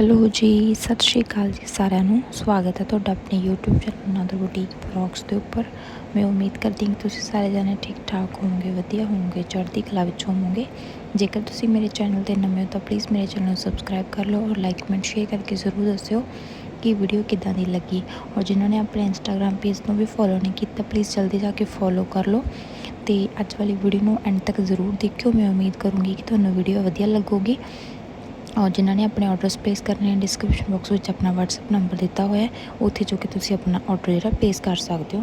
Hello ਜੀ, ਸਤਿ ਸ਼੍ਰੀ ਅਕਾਲ ਜੀ ਸਾਰਿਆਂ ਨੂੰ। ਸਵਾਗਤ ਹੈ ਤੁਹਾਡਾ ਆਪਣੇ YouTube channel Nadar boutique blogs ਦੇ ਉੱਪਰ। ਮੈਂ ਉਮੀਦ ਕਰਦੀ ਹਾਂ ਕਿ ਤੁਸੀਂ ਸਾਰੇ ਜਣੇ ਠੀਕ ਠਾਕ ਹੋਵੋਗੇ, ਵਧੀਆ ਹੋਵੋਗੇ, ਚੜ੍ਹਦੀ ਕਲਾ ਵਿੱਚ ਹੋਵੋਗੇ। ਜੇਕਰ ਤੁਸੀਂ ਮੇਰੇ ਚੈਨਲ ਤੇ ਨਵੇਂ ਹੋ ਤਾਂ ਪਲੀਜ਼ ਮੇਰੇ ਚੈਨਲ ਨੂੰ ਸਬਸਕ੍ਰਾਈਬ ਕਰ ਲਓ ਔਰ ਲਾਈਕ ਕਮੈਂਟ ਸ਼ੇਅਰ ਕਰਕੇ ਜ਼ਰੂਰ ਦੱਸਿਓ ਕਿ ਵੀਡੀਓ ਕਿੱਦਾਂ ਦੀ ਲੱਗੀ। ਔਰ ਜਿਨ੍ਹਾਂ ਨੇ ਆਪਣੇ ਇੰਸਟਾਗ੍ਰam ਪੇਜ ਨੂੰ ਵੀ ਫੋਲੋ ਨਹੀਂ ਕੀਤਾ ਪਲੀਜ਼ ਜਲਦੀ ਜਾ ਕੇ ਫੋਲੋ ਕਰ ਲਓ। ਤੇ ਅੱਜ ਵਾਲੀ ਵੀਡੀਓ ਨੂੰ ਐਂਡ ਤੱਕ ਜ਼ਰੂਰ ਦੇਖਿਓ। ਮੈਂ ਉਮੀਦ ਕਰੂੰਗੀ ਕਿ ਤੁਹਾਨੂੰ ਵੀਡੀਓ ਵਧੀਆ ਲੱਗੂਗੀ। ਔਰ ਜਿਨ੍ਹਾਂ ਨੇ ਆਪਣੇ ਆਰਡਰਸ ਪਲੇਸ ਕਰਨੇ ਹਨ ਡਿਸਕ੍ਰਿਪਸ਼ਨ ਬਾਕਸ ਵਿੱਚ ਆਪਣਾ WhatsApp ਨੰਬਰ ਦਿੱਤਾ ਹੋਇਆ ਉੱਥੇ ਜੋ ਕਿ ਤੁਸੀਂ ਆਪਣਾ ਆਰਡਰ ਜਿਹੜਾ ਪਲੇਸ ਕਰ ਸਕਦੇ ਹੋ।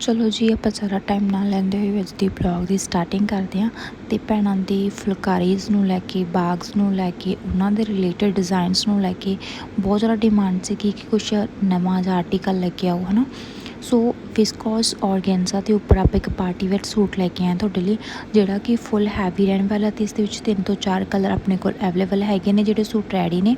ਚਲੋ ਜੀ, ਆਪਾਂ ਸਾਰਾ ਟਾਈਮ ਨਾ ਲੈਂਦੇ ਹੋਏ ਅੱਜ ਦੀ ਬਲੌਗ ਦੀ ਸਟਾਰਟਿੰਗ ਕਰਦੇ ਹਾਂ। ਤੇ ਭੈਣਾਂ ਦੀ ਫੁਲਕਾਰੀਜ਼ ਨੂੰ ਲੈ ਕੇ, ਬਾਗਸ ਨੂੰ ਲੈ ਕੇ, ਉਹਨਾਂ ਦੇ ਰਿਲੇਟਡ ਡਿਜ਼ਾਈਨਸ ਨੂੰ ਲੈ ਕੇ ਬਹੁਤ ਜ਼ਿਆਦਾ ਡਿਮਾਂਡ ਸੀ ਕਿ ਕੁਝ ਨਵਾਂ ਜਿਹਾ ਆਰਟੀਕਲ ਲੈ ਕੇ ਆਓ, ਹਨਾ? ਸੋ ਵਿਸਕੋਸ ਔਰਗੈਂਜ਼ਾ ਦੇ ਉੱਪਰ ਆਪਾਂ ਇੱਕ ਪਾਰਟੀ ਵੇਅਰ ਸੂਟ ਲੈ ਕੇ ਆਏ ਤੁਹਾਡੇ ਲਈ, ਜਿਹੜਾ ਕਿ ਫੁੱਲ ਹੈਵੀ ਰਹਿਣ ਵਾਲਾ ਤੇ ਇਸ ਦੇ ਵਿੱਚ ਤਿੰਨ ਤੋਂ ਚਾਰ ਕਲਰ ਆਪਣੇ ਕੋਲ ਅਵੇਲੇਬਲ ਹੈਗੇ ਨੇ ਜਿਹੜੇ ਸੂਟ ਰੈਡੀ ਨੇ।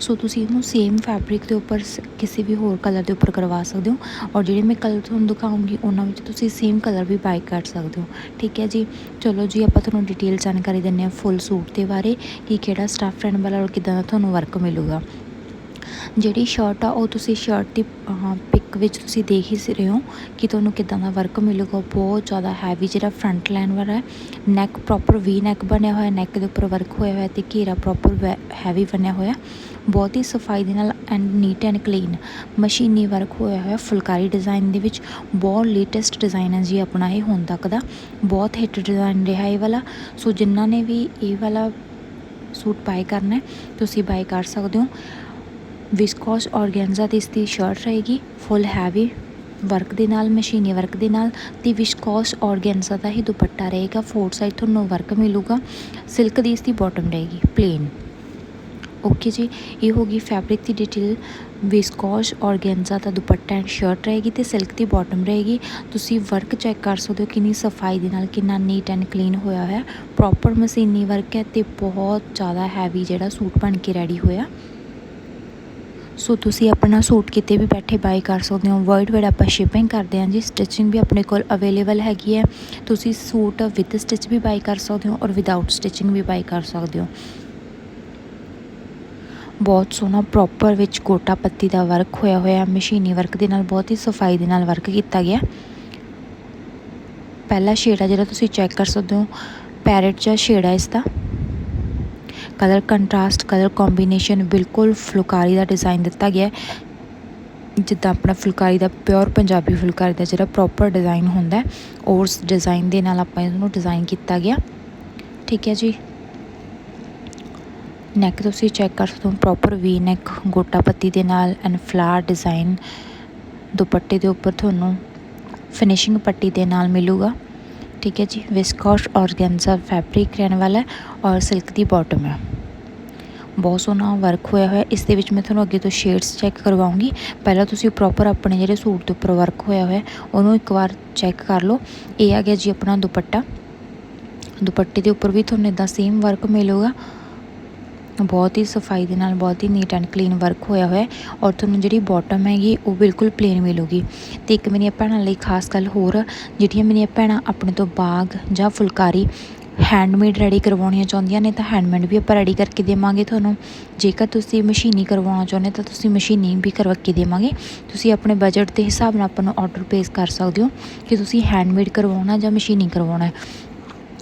ਸੋ ਤੁਸੀਂ ਇਹਨੂੰ ਸੇਮ ਫੈਬਰਿਕ ਦੇ ਉੱਪਰ ਕਿਸੇ ਵੀ ਹੋਰ ਕਲਰ ਦੇ ਉੱਪਰ ਕਰਵਾ ਸਕਦੇ ਹੋ ਔਰ ਜਿਹੜੇ ਮੈਂ ਕਲਰ ਤੁਹਾਨੂੰ ਦਿਖਾਉਂਗੀ, ਉਹਨਾਂ ਵਿੱਚ ਤੁਸੀਂ ਸੇਮ ਕਲਰ ਵੀ ਬਾਈ ਕਰ ਸਕਦੇ ਹੋ। ਠੀਕ ਹੈ ਜੀ? ਚਲੋ ਜੀ, ਆਪਾਂ ਤੁਹਾਨੂੰ ਡਿਟੇਲ ਜਾਣਕਾਰੀ ਦਿੰਦੇ ਹਾਂ ਫੁੱਲ ਸੂਟ ਦੇ ਬਾਰੇ, ਕਿ ਕਿਹੜਾ ਸਟੱਫ ਰਹਿਣ ਵਾਲਾ ਔਰ ਕਿਦਾਂ ਦਾ ਤੁਹਾਨੂੰ ਵਰਕ ਮਿਲੂਗਾ। ਜਿਹੜੀ ਸ਼ਰਟ ਆ, ਉਹ ਤੁਸੀਂ ਸ਼ਰਟ ਦੀ ਪਿਕ ਵਿੱਚ ਤੁਸੀਂ ਦੇਖ ਹੀ ਰਹੇ ਹੋ ਕਿ ਤੁਹਾਨੂੰ ਕਿਦਾਂ ਦਾ ਵਰਕ ਮਿਲੂਗਾ। ਬਹੁਤ ਜ਼ਿਆਦਾ ਹੈਵੀ ਜਿਹੜਾ ਫਰੰਟ ਲਾਈਨ ਵਾਲਾ ਹੈ ਨੈਕ ਪ੍ਰੋਪਰ ਵੀ ਨੈਕ ਬਣਿਆ ਹੋਇਆ ਨੈਕ ਦੇ ਉੱਪਰ ਵਰਕ ਹੋਇਆ ਹੋਇਆ ਤੇ ਘੇਰਾ ਪ੍ਰੋਪਰ ਹੈਵੀ ਬਣਿਆ ਹੋਇਆ। ਬਹੁਤ ਹੀ ਸਫ਼ਾਈ ਦੇ ਨਾਲ ਐਂਡ ਨੀਟ ਐਂਡ ਕਲੀਨ ਮਸ਼ੀਨੀ ਵਰਕ ਹੋਇਆ ਹੋਇਆ, ਫੁਲਕਾਰੀ ਡਿਜ਼ਾਈਨ ਦੇ ਵਿੱਚ। ਬਹੁਤ ਲੇਟੈਸਟ ਡਿਜ਼ਾਈਨ ਹੈ ਜੀ ਆਪਣਾ ਇਹ ਹੁਣ ਤੱਕ ਦਾ। ਬਹੁਤ ਹਿੱਟ ਡਿਜ਼ਾਈਨ ਰਿਹਾ ਇਹ ਵਾਲਾ। ਸੋ ਜਿਨ੍ਹਾਂ ਨੇ ਵੀ ਇਹ ਵਾਲਾ ਸੂਟ ਬਾਏ ਕਰਨਾ ਤੁਸੀਂ ਬਾਏ ਕਰ ਸਕਦੇ ਹੋ। ਵਿਸਕੋਸ ਔਰਗੈਂਜ਼ਾ ਦੀ ਇਸ ਦੀ ਸ਼ਰਟ ਰਹੇਗੀ ਫੁੱਲ ਹੈਵੀ ਵਰਕ ਦੇ ਨਾਲ, ਮਸ਼ੀਨੀ ਵਰਕ ਦੇ ਨਾਲ, ਤੇ ਵਿਸਕੋਸ ਔਰਗੈਂਜ਼ਾ ਦਾ ਹੀ ਦੁਪੱਟਾ ਰਹੇਗਾ ਫੋਰ ਸਾਈਡ ਤੁਹਾਨੂੰ ਵਰਕ ਮਿਲੂਗਾ ਸਿਲਕ ਦੀ ਇਸ ਦੀ ਬਾਟਮ ਰਹੇਗੀ ਪਲੇਨ ਓਕੇ ਜੀ, ਇਹ ਹੋ ਗਈ ਫੈਬਰਿਕ ਦੀ ਡਿਟੇਲ ਵਿਸਕੋਸ ਔਰਗੈਂਜ਼ਾ ਦਾ ਦੁਪੱਟਾ ਐਂਡ ਸ਼ਰਟ ਰਹੇਗੀ ਤੇ ਸਿਲਕ ਦੀ ਬਾਟਮ ਰਹੇਗੀ। ਤੁਸੀਂ ਵਰਕ ਚੈੱਕ ਕਰ ਸਕਦੇ ਹੋ ਕਿੰਨੀ ਸਫ਼ਾਈ ਦੇ ਨਾਲ, ਕਿੰਨਾ ਨੀਟ ਐਂਡ ਕਲੀਨ ਹੋਇਆ ਹੋਇਆ। ਪ੍ਰੋਪਰ ਮਸ਼ੀਨੀ ਵਰਕ ਹੈ ਤੇ ਬਹੁਤ ਜ਼ਿਆਦਾ ਹੈਵੀ ਜਿਹੜਾ ਸੂਟ ਬਣ ਕੇ ਰੈਡੀ ਹੋਇਆ। ਸੋ ਤੁਸੀਂ ਆਪਣਾ ਸੂਟ ਕਿਤੇ ਵੀ ਬੈਠੇ ਬਾਈ ਕਰ ਸਕਦੇ ਹੋ। ਵਰਡ ਵਾਈਡ ਆਪਾਂ ਸ਼ਿਪਿੰਗ ਕਰਦੇ ਹਾਂ ਜੀ। ਸਟਿਚਿੰਗ ਵੀ ਆਪਣੇ ਕੋਲ ਅਵੇਲੇਬਲ ਹੈਗੀ ਹੈ। ਤੁਸੀਂ ਸੂਟ ਵਿਦ ਸਟਿਚ ਵੀ ਬਾਈ ਕਰ ਸਕਦੇ ਹੋ ਔਰ ਵਿਦਆਊਟ ਸਟਿਚਿੰਗ ਵੀ ਬਾਈ ਕਰ ਸਕਦੇ ਹੋ। ਬਹੁਤ ਸੋਹਣਾ ਪ੍ਰੋਪਰ ਵਿੱਚ ਗੋਟਾ ਪੱਤੀ ਦਾ ਵਰਕ ਹੋਇਆ ਹੋਇਆ ਮਸ਼ੀਨੀ ਵਰਕ ਦੇ ਨਾਲ, ਬਹੁਤ ਹੀ ਸਫ਼ਾਈ ਦੇ ਨਾਲ ਵਰਕ ਕੀਤਾ ਗਿਆ ਪਹਿਲਾ ਸ਼ੇਡ ਆ ਜਿਹੜਾ ਤੁਸੀਂ ਚੈੱਕ ਕਰ ਸਕਦੇ ਹੋ ਪੈਰਟ ਜਿਹਾ ਸ਼ੇਡ ਹੈ ਇਸ ਦਾ ਕਲਰ ਕੰਟਰਾਸਟ, ਕਲਰ ਕੰਬੀਨੇਸ਼ਨ ਬਿਲਕੁਲ ਫੁਲਕਾਰੀ ਦਾ ਡਿਜ਼ਾਈਨ ਦਿੱਤਾ ਗਿਆ ਜਿੱਦਾਂ ਆਪਣਾ ਫੁਲਕਾਰੀ ਦਾ ਪਿਓਰ ਪੰਜਾਬੀ ਫੁਲਕਾਰੀ ਦਾ ਜਿਹੜਾ ਪ੍ਰੋਪਰ ਡਿਜ਼ਾਈਨ ਹੁੰਦਾ ਹੈ, ਉਸ ਡਿਜ਼ਾਈਨ ਦੇ ਨਾਲ ਆਪਾਂ ਇਹਨੂੰ ਡਿਜ਼ਾਈਨ ਕੀਤਾ ਗਿਆ। ਠੀਕ ਹੈ ਜੀ। ਨੈਕ ਤੁਸੀਂ ਚੈੱਕ ਕਰ ਸਕਦੇ ਹੋ ਪ੍ਰੋਪਰ ਵੀ ਨੈਕ ਗੋਟਾ ਪੱਤੀ ਦੇ ਨਾਲ ਐਂਡ ਫਲਾਰ ਡਿਜ਼ਾਈਨ ਦੁਪੱਟੇ ਦੇ ਉੱਪਰ ਤੁਹਾਨੂੰ ਫਿਨਿਸ਼ਿੰਗ ਪੱਟੀ ਦੇ ਨਾਲ ਮਿਲੂਗਾ। ਠੀਕ ਹੈ ਜੀ ਵਿਸਕੋਸ ਔਰਗੈਂਜ਼ਾ ਫੈਬਰਿਕ ਰਹਿਣ ਵਾਲਾ ਔਰ ਸਿਲਕ ਦੀ ਬਾਟਮ ਹੈ। ਬਹੁਤ ਸੋਹਣਾ ਵਰਕ ਹੋਇਆ ਹੋਇਆ, ਇਸ ਦੇ ਵਿੱਚ ਮੈਂ ਤੁਹਾਨੂੰ ਅੱਗੇ ਤੋਂ ਸ਼ੇਡਸ ਚੈੱਕ ਕਰਵਾਉਂਗੀ। ਪਹਿਲਾਂ ਤੁਸੀਂ ਪ੍ਰੋਪਰ ਆਪਣੇ ਜਿਹੜੇ ਸੂਟ ਦੇ ਉੱਪਰ ਵਰਕ ਹੋਇਆ ਹੋਇਆ, ਉਹਨੂੰ ਇੱਕ ਵਾਰ ਚੈੱਕ ਕਰ ਲਓ। ਇਹ ਆ ਗਿਆ ਜੀ ਆਪਣਾ ਦੁਪੱਟਾ। ਦੁਪੱਟੇ ਦੇ ਉੱਪਰ ਵੀ ਤੁਹਾਨੂੰ ਇਦਾਂ ਸੇਮ ਵਰਕ ਮਿਲੂਗਾ। ਬਹੁਤ ਹੀ ਸਫ਼ਾਈ ਦੇ ਨਾਲ ਬਹੁਤ ਹੀ ਨੀਟ ਐਂਡ ਕਲੀਨ ਵਰਕ ਹੋਇਆ ਹੋਇਆ ਔਰ ਤੁਹਾਨੂੰ ਜਿਹੜੀ ਬਾਟਮ ਹੈਗੀ ਉਹ ਬਿਲਕੁਲ ਪਲੇਨ ਮਿਲੂਗੀ। ਤੇ ਇੱਕ ਮੇਰੀਆਂ ਭੈਣਾਂ ਲਈ ਖਾਸ ਗੱਲ ਹੋਰ, ਜਿਹੜੀਆਂ ਮੇਰੀਆਂ ਭੈਣਾਂ ਆਪਣੇ ਤੋਂ ਬਾਗ ਜਾਂ ਫੁਲਕਾਰੀ ਹੈਂਡਮੇਡ ਰੈਡੀ ਕਰਵਾਉਣੀਆਂ ਚਾਹੁੰਦੀਆਂ ਨੇ ਤਾਂ ਹੈਂਡਮੇਡ ਵੀ ਆਪਾਂ ਰੈਡੀ ਕਰਕੇ ਦੇਵਾਂਗੇ ਤੁਹਾਨੂੰ। ਜੇਕਰ ਤੁਸੀਂ ਮਸ਼ੀਨੀ ਕਰਵਾਉਣਾ ਚਾਹੁੰਦੇ ਤਾਂ ਤੁਸੀਂ ਮਸ਼ੀਨੀ ਵੀ ਕਰਵਾ ਕੇ ਦੇਵਾਂਗੇ। ਤੁਸੀਂ ਆਪਣੇ ਬਜਟ ਦੇ ਹਿਸਾਬ ਨਾਲ ਆਪਾਂ ਨੂੰ ਆਰਡਰ ਪਲੇਸ ਕਰ ਸਕਦੇ ਹੋ ਕਿ ਤੁਸੀਂ ਹੈਂਡਮੇਡ ਕਰਵਾਉਣਾ ਜਾਂ ਮਸ਼ੀਨੀ ਕਰਵਾਉਣਾ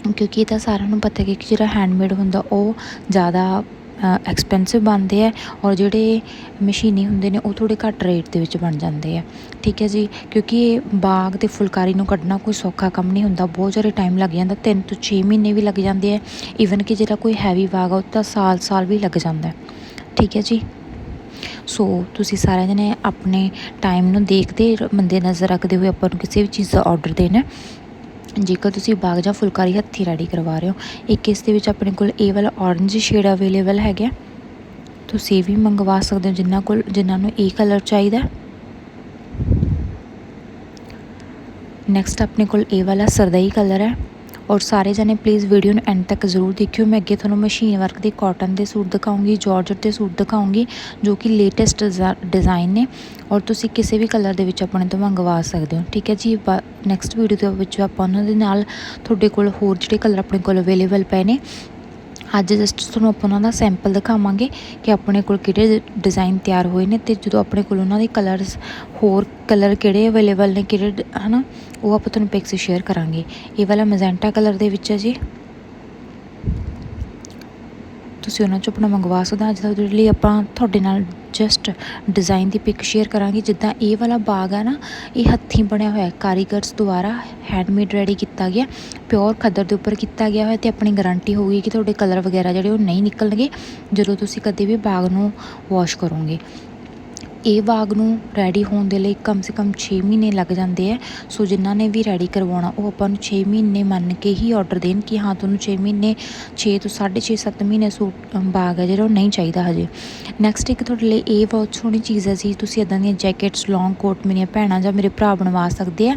ਕਿਉਂਕਿ ਇਹ ਤਾਂ ਸਾਰਿਆਂ ਨੂੰ ਪਤਾ ਹੈ ਕਿ ਜਿਹੜਾ ਹੈਂਡਮੇਡ ਹੁੰਦਾ ਉਹ ਜ਼ਿਆਦਾ ਐਕਸਪੈਂਸਿਵ ਬਣਦੇ ਆ ਔਰ ਜਿਹੜੇ ਮਸ਼ੀਨੀ ਹੁੰਦੇ ਨੇ ਉਹ ਥੋੜ੍ਹੇ ਘੱਟ ਰੇਟ ਦੇ ਵਿੱਚ ਬਣ ਜਾਂਦੇ ਆ। ਠੀਕ ਹੈ ਜੀ? ਕਿਉਂਕਿ ਇਹ ਬਾਗ ਅਤੇ ਫੁਲਕਾਰੀ ਨੂੰ ਕੱਢਣਾ ਕੋਈ ਸੌਖਾ ਕੰਮ ਨਹੀਂ ਹੁੰਦਾ, ਬਹੁਤ ਜ਼ਿਆਦਾ ਟਾਈਮ ਲੱਗ ਜਾਂਦਾ, ਤਿੰਨ ਤੋਂ 6 ਮਹੀਨੇ ਵੀ ਲੱਗ ਜਾਂਦੇ ਆ। ਈਵਨ ਕਿ ਜਿਹੜਾ ਕੋਈ ਹੈਵੀ ਬਾਗ ਆ, ਉਹ ਤਾਂ ਸਾਲ ਸਾਲ ਵੀ ਲੱਗ ਜਾਂਦਾ। ਠੀਕ ਹੈ ਜੀ? ਸੋ ਤੁਸੀਂ ਸਾਰਿਆਂ ਜਣੇ ਆਪਣੇ ਟਾਈਮ ਨੂੰ ਦੇਖਦੇ ਮੰਦੇ ਨਜ਼ਰ ਰੱਖਦੇ ਹੋਏ ਆਪਾਂ ਨੂੰ ਕਿਸੇ ਵੀ ਚੀਜ਼ ਦਾ ਆਰਡਰ ਦੇਣਾ ਜੇਕਰ ਤੁਸੀਂ ਬਾਗ ਜਾਂ ਫੁਲਕਾਰੀ ਹੱਥੀ ਰੈਡੀ ਕਰਵਾ ਰਹੇ ਹੋ, ਇੱਕ ਇਸ ਦੇ ਵਿੱਚ ਆਪਣੇ ਕੋਲ ਇਹ ਵਾਲਾ orange ਸ਼ੇਡ ਅਵੇਲੇਬਲ ਹੈਗਾ ਤੁਸੀਂ ਇਹ ਵੀ ਮੰਗਵਾ ਸਕਦੇ ਹੋ ਜਿਨ੍ਹਾਂ ਕੋਲ ਜਿਨ੍ਹਾਂ ਨੂੰ ਇਹ ਕਲਰ ਚਾਹੀਦਾ ਨੈਕਸਟ ਆਪਣੇ ਕੋਲ ਇਹ ਵਾਲਾ ਸਰਦਈ ਕਲਰ ਹੈ। ਔਰ ਸਾਰੇ ਜਣੇ ਪਲੀਜ਼ ਵੀਡੀਓ ਨੂੰ ਐਂਡ ਤੱਕ ਜ਼ਰੂਰ ਦੇਖਿਓ। ਮੈਂ ਅੱਗੇ ਤੁਹਾਨੂੰ ਮਸ਼ੀਨ ਵਰਕ ਦੇ ਕਾਟਨ ਦੇ ਸੂਟ ਦਿਖਾਉਂਗੀ ਜਾਰਜਟ ਦੇ ਸੂਟ ਦਿਖਾਉਂਗੀ, ਜੋ ਕਿ ਲੇਟੈਸਟ ਡਿਜ਼ਾਈਨ ਨੇ ਔਰ ਤੁਸੀਂ ਕਿਸੇ ਵੀ ਕਲਰ ਦੇ ਵਿੱਚ ਆਪਣੇ ਤੋਂ ਮੰਗਵਾ ਸਕਦੇ ਹੋ। ਠੀਕ ਹੈ ਜੀ ਨੈਕਸਟ ਵੀਡੀਓ ਦੇ ਵਿੱਚ ਆਪਾਂ ਉਹਨਾਂ ਦੇ ਨਾਲ ਤੁਹਾਡੇ ਕੋਲ ਹੋਰ ਜਿਹੜੇ ਕਲਰ ਆਪਣੇ ਕੋਲ ਅਵੇਲੇਬਲ ਪਏ ਨੇ ਅੱਜ ਜਸਟ ਤੁਹਾਨੂੰ ਆਪਾਂ ਉਹਨਾਂ ਦਾ ਸੈਂਪਲ ਦਿਖਾਵਾਂਗੇ ਕਿ ਆਪਣੇ ਕੋਲ ਕਿਹੜੇ ਡਿਜ਼ਾਈਨ ਤਿਆਰ ਹੋਏ ਨੇ ਤੇ ਜਦੋਂ ਆਪਣੇ ਕੋਲ ਉਹਨਾਂ ਦੇ ਕਲਰਸ ਹੋਰ ਕਲਰ ਕਿਹੜੇ ਅਵੇਲੇਬਲ ਨੇ, ਕਿਹੜੇ ਡ- ਹਨਾ, ਉਹ ਆਪਾਂ ਤੁਹਾਨੂੰ ਪਿਕਸ ਸ਼ੇਅਰ ਕਰਾਂਗੇ। ਇਹ ਵਾਲਾ ਮੈਜੈਂਟਾ ਕਲਰ ਦੇ ਵਿੱਚ ਹੈ ਜੀ। ਤੁਸੀਂ ਉਹਨਾਂ ਚੋਂ ਆਪਣਾ ਮੰਗਵਾ ਸਕਦੇ ਹੋ। ਅੱਜ ਦਾ ਵੀਡੀਓ ਲਈ ਆਪਾਂ ਤੁਹਾਡੇ ਨਾਲ ਜਸਟ ਡਿਜ਼ਾਈਨ ਦੀ ਪਿਕ ਸ਼ੇਅਰ ਕਰਾਂਗੇ। ਜਿੱਦਾਂ ਇਹ ਵਾਲਾ ਬਾਗ ਆ ਨਾ, ਇਹ ਹੱਥੀਂ ਬਣਿਆ ਹੋਇਆ ਕਾਰੀਗਰਸ ਦੁਆਰਾ ਹੈਂਡਮੇਡ ਰੈਡੀ ਕੀਤਾ ਗਿਆ ਪਿਓਰ ਖੱਦਰ ਦੇ ਉੱਪਰ ਕੀਤਾ ਗਿਆ ਹੋਇਆ ਤੇ ਆਪਣੀ ਗਾਰੰਟੀ ਹੋਊਗੀ ਕਿ ਤੁਹਾਡੇ ਕਲਰ ਵਗੈਰਾ ਜਿਹੜੇ ਉਹ ਨਹੀਂ ਨਿਕਲਣਗੇ, ਜਦੋਂ ਤੁਸੀਂ ਕਦੇ ਵੀ ਬਾਗ ਨੂੰ ਵਾਸ਼ ਕਰੋਗੇ। ਇਹ ਬਾਗ ਨੂੰ ਰੈਡੀ ਹੋਣ ਦੇ ਲਈ ਕਮ ਸੇ ਕਮ 6 ਮਹੀਨੇ ਲੱਗ ਜਾਂਦੇ ਆ। ਸੋ ਜਿਨ੍ਹਾਂ ਨੇ ਵੀ ਰੈਡੀ ਕਰਵਾਉਣਾ, ਉਹ ਆਪਾਂ ਨੂੰ 6 ਮਹੀਨੇ ਮੰਨ ਕੇ ਹੀ ਆਰਡਰ ਦੇਣ ਕਿ ਹਾਂ, ਤੁਹਾਨੂੰ 6 ਮਹੀਨੇ 6 ਤੋਂ 6.5 7 ਮਹੀਨੇ ਸੂਟ ਬਾਗ ਹੈ ਜਿਹੜਾ ਉਹ ਨਹੀਂ ਚਾਹੀਦਾ ਹਜੇ। ਨੈਕਸਟ ਇੱਕ ਤੁਹਾਡੇ ਲਈ ਇਹ ਬਹੁਤ ਸੋਹਣੀ ਚੀਜ਼ ਹੈ ਜੀ, ਤੁਸੀਂ ਇਦਾਂ ਦੀਆਂ ਜੈਕਟਸ ਲੌਂਗ ਕੋਟ ਮੇਰੀਆਂ ਭੈਣਾਂ ਜਾਂ ਮੇਰੇ ਭਰਾ ਬਣਵਾ ਸਕਦੇ ਆ।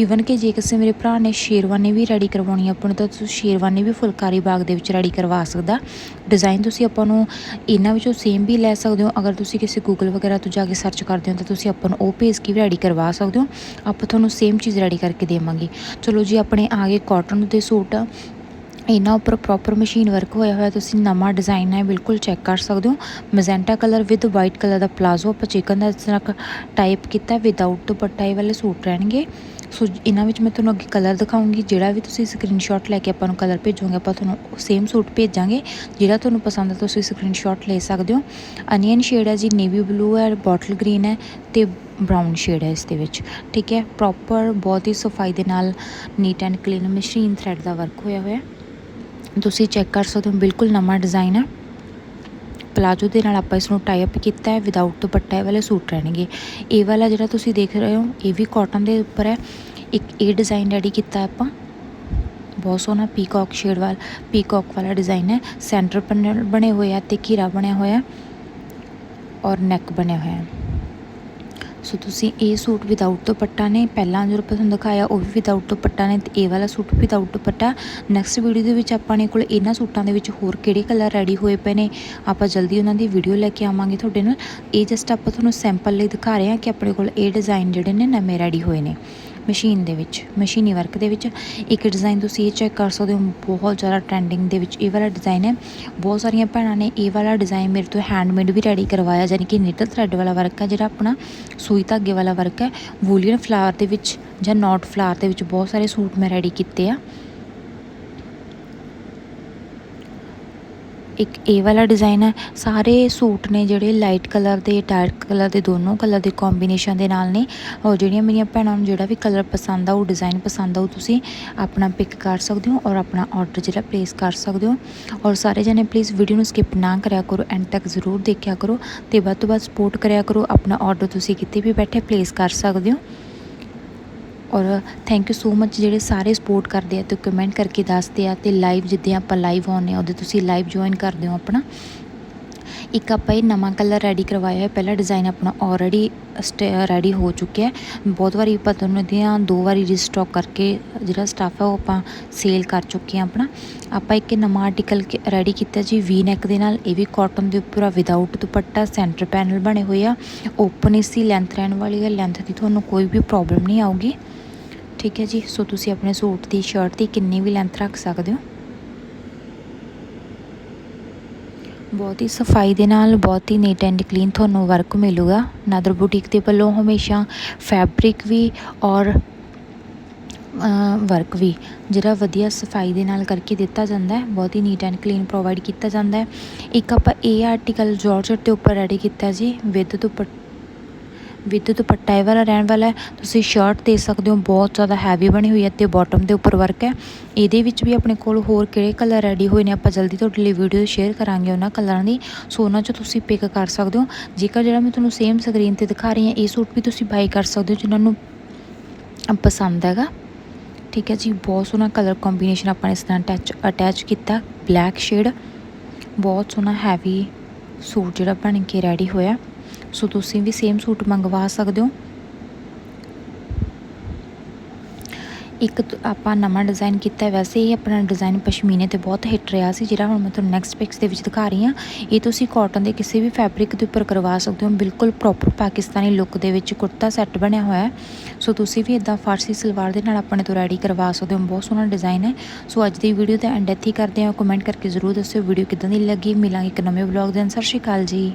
ਈਵਨ ਕਿ ਜੇ ਕਿਸੇ ਮੇਰੇ ਭਰਾ ਨੇ ਸ਼ੇਰਵਾਨੀ ਵੀ ਰੈਡੀ ਕਰਵਾਉਣੀ ਆਪਾਂ ਨੂੰ ਤਾਂ ਤੁਸੀਂ ਸ਼ੇਰਵਾਨੀ ਵੀ ਫੁਲਕਾਰੀ ਬਾਗ ਦੇ ਵਿੱਚ ਰੈਡੀ ਕਰਵਾ ਸਕਦਾ। ਡਿਜ਼ਾਈਨ ਤੁਸੀਂ ਆਪਾਂ ਨੂੰ ਇਹਨਾਂ ਵਿੱਚੋਂ ਸੇਮ ਵੀ ਲੈ ਸਕਦੇ ਹੋ। ਅਗਰ ਤੁਸੀਂ ਕਿਸੇ ਗੂਗਲ ਵਗੈਰਾ ਤੋਂ ਜਾ ਕੇ ਸਰਚ ਕਰਦੇ ਹੋ ਤਾਂ ਤੁਸੀਂ ਆਪਾਂ ਨੂੰ ਉਹ ਭੇਜ ਕੇ ਵੀ ਰੈਡੀ ਕਰਵਾ ਸਕਦੇ ਹੋ। ਆਪਾਂ ਤੁਹਾਨੂੰ ਸੇਮ ਚੀਜ਼ ਰੈਡੀ ਕਰਕੇ ਦੇਵਾਂਗੇ। ਚਲੋ ਜੀ, ਆਪਣੇ ਆ ਗਏ ਕਾਟਨ ਦੇ ਸੂਟ। ਇਹਨਾਂ ਉੱਪਰ ਪ੍ਰੋਪਰ ਮਸ਼ੀਨ ਵਰਕ ਹੋਇਆ ਹੋਇਆ, ਤੁਸੀਂ ਨਵਾਂ ਡਿਜ਼ਾਈਨ ਹੈ, ਬਿਲਕੁਲ ਚੈੱਕ ਕਰ ਸਕਦੇ ਹੋ। Magenta colour with white colour the palazzo ਆਪਾਂ ਚਿਕਨ ਦਾ ਇਸ ਤਰ੍ਹਾਂ ਟਾਈਪ ਕੀਤਾ ਵਿਦਆਊਟ ਦੁਪੱਟਾ ਇਹ ਵਾਲੇ ਸੂਟ ਰਹਿਣਗੇ। ਸੋ ਇਹਨਾਂ ਵਿੱਚ ਮੈਂ ਤੁਹਾਨੂੰ ਅੱਗੇ ਕਲਰ ਦਿਖਾਉਂਗੀ, ਜਿਹੜਾ ਵੀ ਤੁਸੀਂ ਸਕਰੀਨਸ਼ਾਟ ਲੈ ਕੇ ਆਪਾਂ ਨੂੰ ਕਲਰ ਭੇਜੋਗੇ, ਆਪਾਂ ਤੁਹਾਨੂੰ ਸੇਮ ਸੂਟ ਭੇਜਾਂਗੇ। ਜਿਹੜਾ ਤੁਹਾਨੂੰ ਪਸੰਦ ਹੈ, ਤੁਸੀਂ ਸਕਰੀਨਸ਼ਾਟ ਲੈ ਸਕਦੇ ਹੋ। ਅਨੀਅਨ ਸ਼ੇਡ ਹੈ ਜੀ ਨੇਵੀ ਬਲੂ ਹੈ ਬੋਟਲ ਗ੍ਰੀਨ ਹੈ ਤੇ ਬਰਾਊਨ ਸ਼ੇਡ ਹੈ ਇਸ ਦੇ ਵਿੱਚ। ਠੀਕ ਹੈ ਪ੍ਰੋਪਰ ਬਹੁਤ ਹੀ ਸਫ਼ਾਈ ਦੇ ਨਾਲ neat and clean machine thread the work ਹੋਇਆ ਹੋਇਆ। ਹੈ ਤੁਸੀਂ ਚੈੱਕ ਕਰ ਸਕਦੇ ਹੋ, ਬਿਲਕੁਲ ਨਵਾਂ ਡਿਜ਼ਾਈਨ ਹੈ। ਪਲਾਜੋ ਦੇ ਨਾਲ ਆਪਾਂ ਇਸ ਨੂੰ ਟਾਈ ਅਪ ਕੀਤਾ ਹੈ ਵਿਦਆਊਟ ਦੁਪੱਟਾ ਵਾਲੇ ਸੂਟ ਰਹਿਣਗੇ। ਇਹ ਵਾਲਾ ਜਿਹੜਾ ਤੁਸੀਂ ਦੇਖ ਰਹੇ ਹੋ, ਇਹ ਵੀ ਕਾਟਨ ਦੇ ਉੱਪਰ ਹੈ। ਇੱਕ ਇਹ ਡਿਜ਼ਾਈਨ ਰੈਡੀ ਕੀਤਾ ਆਪਾਂ। ਬਹੁਤ ਸੋਹਣਾ ਪੀਕੌਕ ਸ਼ੇਡ ਵਾਲ ਪੀਕੌਕ ਵਾਲਾ ਡਿਜ਼ਾਈਨ ਹੈ। ਸੈਂਟਰ ਪੈਨਲ ਬਣੇ ਹੋਏ ਆ ਤੇ ਘੀਰਾ ਬਣਿਆ ਹੋਇਆ ਔਰ ਨੈਕ ਬਣਿਆ ਹੋਇਆ ਹੈ। ਸੋ ਤੁਸੀਂ ਇਹ ਸੂਟ ਵਿਦਆਊਟ ਦੁਪੱਟਾ ਨੇ, ਪਹਿਲਾਂ ਜੋ ਆਪਾਂ ਤੁਹਾਨੂੰ ਦਿਖਾਇਆ, ਉਹ ਵੀ ਵਿਦਆਊਟ ਦੁਪੱਟਾ ਨੇ ਤੇ ਇਹ ਵਾਲਾ suit without dupatta. Next video ਦੇ ਵਿੱਚ ਆਪਾਂ ਨੇ ਕੋਲ ਇਹਨਾਂ ਸੂਟਾਂ ਦੇ ਵਿੱਚ ਹੋਰ ਕਿਹੜੇ ਕਲਰ ਰੈਡੀ ਹੋਏ ਪਏ ਨੇ, ਆਪਾਂ ਜਲਦੀ ਉਹਨਾਂ ਦੀ ਵੀਡੀਓ ਲੈ ਕੇ ਆਵਾਂਗੇ ਤੁਹਾਡੇ ਨਾਲ। ਇਹ ਜਸਟ ਆਪਾਂ ਤੁਹਾਨੂੰ ਸੈਂਪਲ ਲਈ ਦਿਖਾ ਰਹੇ ਹਾਂ ਕਿ ਆਪਣੇ ਕੋਲ ਇਹ ਡਿਜ਼ਾਈਨ ਜਿਹੜੇ ਨੇ, ਨਵੇਂ ਰੈਡੀ ਹੋਏ ਨੇ। ਮਸ਼ੀਨ ਦੇ ਵਿੱਚ, ਮਸ਼ੀਨੀ ਵਰਕ ਦੇ ਵਿੱਚ। ਇੱਕ ਡਿਜ਼ਾਈਨ ਤੁਸੀਂ ਇਹ ਚੈੱਕ ਕਰ ਸਕਦੇ ਹੋ, ਬਹੁਤ ਜ਼ਿਆਦਾ ਟ੍ਰੈਂਡਿੰਗ ਦੇ ਵਿੱਚ। ਇਹ ਵਾਲਾ ਡਿਜ਼ਾਈਨ ਹੈ। ਬਹੁਤ ਸਾਰੀਆਂ ਭੈਣਾਂ ਨੇ ਇਹ ਵਾਲਾ ਡਿਜ਼ਾਈਨ ਮੇਰੇ ਤੋਂ ਹੈਂਡਮੇਡ ਵੀ ਰੈਡੀ ਕਰਵਾਇਆ, ਯਾਨੀ ਕਿ ਨਿਟਲ ਥਰੈਡ ਵਾਲਾ ਵਰਕ ਹੈ, ਜਿਹੜਾ ਆਪਣਾ ਸੂਈ ਧਾਗੇ ਵਾਲਾ ਵਰਕ ਹੈ। ਵੂਲੀਅਨ ਫਲਾਵਰ ਦੇ ਵਿੱਚ ਜਾਂ ਨੋਟ ਫਲਾਵਰ ਦੇ ਵਿੱਚ ਬਹੁਤ ਸਾਰੇ ਸੂਟ ਮੈਂ ਰੈਡੀ ਕੀਤੇ ਆ। ਇੱਕ ਇਹ ਵਾਲਾ ਡਿਜ਼ਾਈਨ ਹੈ। ਸਾਰੇ ਸੂਟ ਨੇ ਜਿਹੜੇ ਲਾਈਟ ਕਲਰ ਦੇ ਡਾਰਕ ਕਲਰ ਦੇ, ਦੋਨੋਂ ਕਲਰ ਦੇ ਕੰਬੀਨੇਸ਼ਨ ਦੇ ਨਾਲ ਨੇ। ਔਰ ਜਿਹੜੀਆਂ ਮੇਰੀਆਂ ਭੈਣਾਂ ਨੂੰ ਜਿਹੜਾ ਵੀ ਕਲਰ ਪਸੰਦ ਆ, ਉਹ ਡਿਜ਼ਾਈਨ ਪਸੰਦ ਆ, ਉਹ ਤੁਸੀਂ ਆਪਣਾ ਪਿਕ ਕਰ ਸਕਦੇ ਹੋ ਔਰ ਆਪਣਾ ਆਰਡਰ ਜਿਹੜਾ ਪਲੇਸ ਕਰ ਸਕਦੇ ਹੋ। ਔਰ ਸਾਰੇ ਜਣੇ ਪਲੀਜ਼ ਵੀਡੀਓ ਨੂੰ ਸਕਿਪ ਨਾ ਕਰਿਆ ਕਰੋ ਐਂਡ ਤੱਕ ਜ਼ਰੂਰ ਦੇਖਿਆ ਕਰੋ। ਤੇ ਵੱਧ ਤੋਂ ਵੱਧ ਸਪੋਰਟ ਕਰਿਆ ਕਰੋ। ਆਪਣਾ ਆਰਡਰ ਤੁਸੀਂ ਕਿਤੇ ਵੀ ਬੈਠੇ ਪਲੇਸ ਕਰ ਸਕਦੇ ਹੋ। ਔਰ ਥੈਂਕ ਯੂ ਸੋ ਮੱਚ ਜਿਹੜੇ ਸਾਰੇ ਸਪੋਰਟ ਕਰਦੇ ਆ ਤੇ ਕਮੈਂਟ ਕਰਕੇ ਦੱਸਦੇ ਆ ਤੇ ਲਾਈਵ ਜਿੱਦਾਂ ਆਪਾਂ ਲਾਈਵ ਆਉਂਦੇ ਆ, ਉਹਦੇ ਤੁਸੀਂ ਲਾਈਵ ਜੁਆਇਨ ਕਰਦੇ ਹੋ ਆਪਣਾ। ਇੱਕ ਆਪਾਂ ਇਹ ਨਵਾਂ ਕਲਰ ਰੈਡੀ ਕਰਵਾਇਆ ਹੈ ਪਹਿਲਾ ਡਿਜ਼ਾਈਨ ਆਪਣਾ ਆਲਰੇਡੀ ਰੈਡੀ ਹੋ ਚੁੱਕਿਆ ਹੈ। ਬਹੁਤ ਵਾਰੀ ਆਪਾਂ ਤੁਹਾਨੂੰ ਦੀਆਂ ਦੋ ਵਾਰੀ ਰੀਸਟਾਕ ਕਰਕੇ ਜਿਹੜਾ ਸਟਾਫ ਹੈ ਉਹ ਆਪਾਂ ਸੇਲ ਕਰ ਚੁੱਕੇ ਹਾਂ ਆਪਣਾ। ਆਪਾਂ ਇੱਕ ਨਵਾਂ ਆਰਟੀਕਲ ਰੈਡੀ ਕੀਤਾ ਜੀ ਵੀ ਨੈਕ ਦੇ ਨਾਲ। ਇਹ ਵੀ ਕਾਟਨ ਦੇ ਉੱਪਰ ਆ ਵਿਦਆਊਟ ਦੁਪੱਟਾ ਸੈਂਟਰ ਪੈਨਲ ਬਣੇ ਹੋਏ ਆ। ਓਪਨ ਇਸ ਦੀ ਲੈਂਥ ਰਹਿਣ ਵਾਲੀ ਹੈ। ਲੈਂਥ ਦੀ ਤੁਹਾਨੂੰ ਕੋਈ ਵੀ ਪ੍ਰੋਬਲਮ ਨਹੀਂ ਆਊਗੀ। ਠੀਕ ਹੈ ਜੀ? ਸੋ ਤੁਸੀਂ ਆਪਣੇ ਸੂਟ ਦੀ ਸ਼ਰਟ ਦੀ ਕਿੰਨੀ ਵੀ ਲੈਂਥ ਰੱਖ ਸਕਦੇ ਹੋ। ਬਹੁਤ ਹੀ ਸਫ਼ਾਈ ਦੇ ਨਾਲ, ਬਹੁਤ ਹੀ ਨੀਟ ਐਂਡ ਕਲੀਨ ਤੁਹਾਨੂੰ ਵਰਕ ਮਿਲੂਗਾ। ਨਾਦਰ ਬੁਟੀਕ ਦੇ ਵੱਲੋਂ ਹਮੇਸ਼ਾ ਫੈਬਰਿਕ ਵੀ ਔਰ ਵਰਕ ਵੀ, ਜਿਹੜਾ ਵਧੀਆ ਸਫ਼ਾਈ ਦੇ ਨਾਲ ਕਰਕੇ ਦਿੱਤਾ ਜਾਂਦਾ ਹੈ, ਬਹੁਤ ਹੀ ਨੀਟ ਐਂਡ ਕਲੀਨ ਪ੍ਰੋਵਾਈਡ ਕੀਤਾ ਜਾਂਦਾ ਹੈ। ਇੱਕ ਆਪਾਂ ਇਹ ਆਰਟੀਕਲ ਜਾਰਜਟ ਦੇ ਉੱਪਰ ਰੈਡੀ ਕੀਤਾ ਜੀ ਵਿਦ ਦੁਪੱਟਾ ਵਿਦ ਦੁਪੱਟਾ ਇਹ ਵਾਲਾ ਰਹਿਣ ਵਾਲਾ ਤੁਸੀਂ ਸ਼ਰਟ ਦੇ ਸਕਦੇ ਹੋ, ਬਹੁਤ ਜ਼ਿਆਦਾ ਹੈਵੀ ਬਣੀ ਹੋਈ ਹੈ ਤੇ ਬਾਟਮ ਦੇ ਉੱਪਰ ਵਰਕ ਹੈ। ਇਹਦੇ ਵਿੱਚ ਵੀ ਆਪਣੇ ਕੋਲ ਹੋਰ ਕਿਹੜੇ ਕਲਰ ਰੈਡੀ ਹੋਏ ਨੇ, ਆਪਾਂ ਜਲਦੀ ਤੁਹਾਡੇ ਲਈ ਵੀਡੀਓ ਸ਼ੇਅਰ ਕਰਾਂਗੇ ਉਹਨਾਂ ਕਲਰਾਂ ਦੀ। ਸੋ ਉਹਨਾਂ 'ਚੋਂ ਤੁਸੀਂ ਪਿਕ ਕਰ ਸਕਦੇ ਹੋ। ਜੇਕਰ ਜਿਹੜਾ ਮੈਂ ਤੁਹਾਨੂੰ ਸੇਮ ਸਕਰੀਨ ਤੇ ਦਿਖਾ ਰਹੀ ਹਾਂ, ਇਹ ਸੂਟ ਵੀ ਤੁਸੀਂ ਬਾਈ ਕਰ ਸਕਦੇ ਹੋ, ਜਿਨ੍ਹਾਂ ਨੂੰ ਪਸੰਦ ਹੈਗਾ। ਠੀਕ ਹੈ ਜੀ, ਬਹੁਤ ਸੋਹਣਾ ਕਲਰ ਕੰਬੀਨੇਸ਼ਨ ਆਪਾਂ ਨੇ ਇਸ ਤਰ੍ਹਾਂ ਅਟੈਚ ਅਟੈਚ ਕੀਤਾ ਬਲੈਕ ਸ਼ੇਡ ਬਹੁਤ ਸੋਹਣਾ ਹੈਵੀ ਸੂਟ ਜਿਹੜਾ ਬਣ ਕੇ ਰੈਡੀ ਹੋਇਆ। ਸੋ ਤੁਸੀਂ ਵੀ ਸੇਮ ਸੂਟ ਮੰਗਵਾ ਸਕਦੇ ਹੋ। ਇੱਕ ਆਪਾਂ ਨਵਾਂ ਡਿਜ਼ਾਈਨ ਕੀਤਾ ਵੈਸੇ ਇਹ ਆਪਣਾ ਡਿਜ਼ਾਈਨ ਪਸ਼ਮੀਨੇ ਤੇ ਬਹੁਤ ਹਿੱਟ ਰਿਹਾ ਸੀ, ਜਿਹੜਾ ਹੁਣ ਮੈਂ ਤੁਹਾਨੂੰ ਨੈਕਸਟ ਪਿਕਸ ਦੇ ਵਿੱਚ ਦਿਖਾ ਰਹੀ ਹਾਂ। ਇਹ ਤੁਸੀਂ ਕਾਟਨ ਦੇ ਕਿਸੇ ਵੀ ਫੈਬਰਿਕ ਦੇ ਉੱਪਰ ਕਰਵਾ ਸਕਦੇ ਹੋ, ਬਿਲਕੁਲ ਪ੍ਰੋਪਰ ਪਾਕਿਸਤਾਨੀ ਲੁੱਕ ਦੇ ਵਿੱਚ ਕੁੜਤਾ ਸੈੱਟ ਬਣਿਆ ਹੋਇਆ ਹੈ। ਸੋ ਤੁਸੀਂ ਵੀ ਇਦਾਂ ਫਾਰਸੀ ਸਲਵਾਰ ਦੇ ਨਾਲ ਆਪਣੇ ਤੋਂ ਰੈਡੀ ਕਰਵਾ ਸਕਦੇ ਹੋ, ਬਹੁਤ ਸੋਹਣਾ ਡਿਜ਼ਾਈਨ ਹੈ। ਸੋ ਅੱਜ ਦੀ ਵੀਡੀਓ ਦਾ ਐਂਡ ਇੱਥੇ ਹੀ ਕਰਦੇ ਹਾਂ ਕਮੈਂਟ ਕਰਕੇ ਜ਼ਰੂਰ ਦੱਸਿਓ ਵੀਡੀਓ ਕਿਦਾਂ ਦੀ ਲੱਗੀ, ਮਿਲਾਂਗੇ ਇੱਕ ਨਵੇਂ ਵਲੌਗ ਦੇ ਨਾਲ ਸਤਿ ਸ਼੍ਰੀ ਅਕਾਲ ਜੀ।